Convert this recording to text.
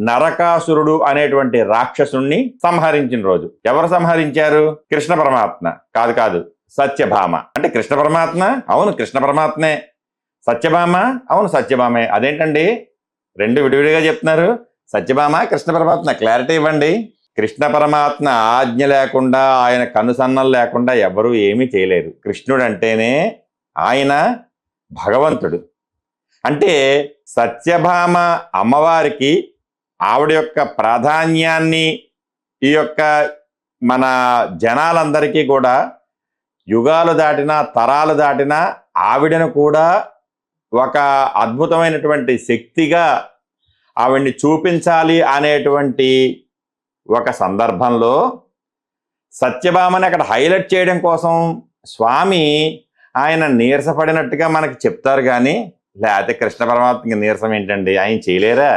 నరకాసురుడు అనేటువంటి రాక్షసుణ్ణి సంహరించిన రోజు. ఎవరు సంహరించారు? కృష్ణ పరమాత్మ. కాదు కాదు. సత్యభామ. అంటే కృష్ణ పరమాత్మ అవును కృష్ణ పరమాత్మే. సత్యభామ అవును సత్యభామే. అదేంటండి? రెండు విడివిడిగా చెప్తున్నారు. సత్యభామ కృష్ణ పరమాత్మ. క్లారిటీ ఇవ్వండి. కృష్ణ పరమాత్మ ఆజ్ఞ లేకుండా ఆయన కనుసన్నలు లేకుండా ఎవరూ ఏమీ చేయలేరు. కృష్ణుడు అంటేనే ఆయన భగవంతుడు. అంటే సత్యభామ అమ్మవారికి ఆవిడ యొక్క ప్రాధాన్యాన్ని ఈ యొక్క మన జనాలందరికీ కూడా యుగాలు దాటినా తరాలు దాటినా ఆవిడను కూడా ఒక అద్భుతమైనటువంటి శక్తిగా ఆవిడ్ని చూపించాలి అనేటువంటి ఒక సందర్భంలో సత్యభామని అక్కడ హైలైట్ చేయడం కోసం స్వామి ఆయన నీరసపడినట్టుగా మనకి చెప్తారు కానీ లేకపోతే కృష్ణ పరమాత్మకి నీరసం ఏంటండి? ఆయన చేయలేరా?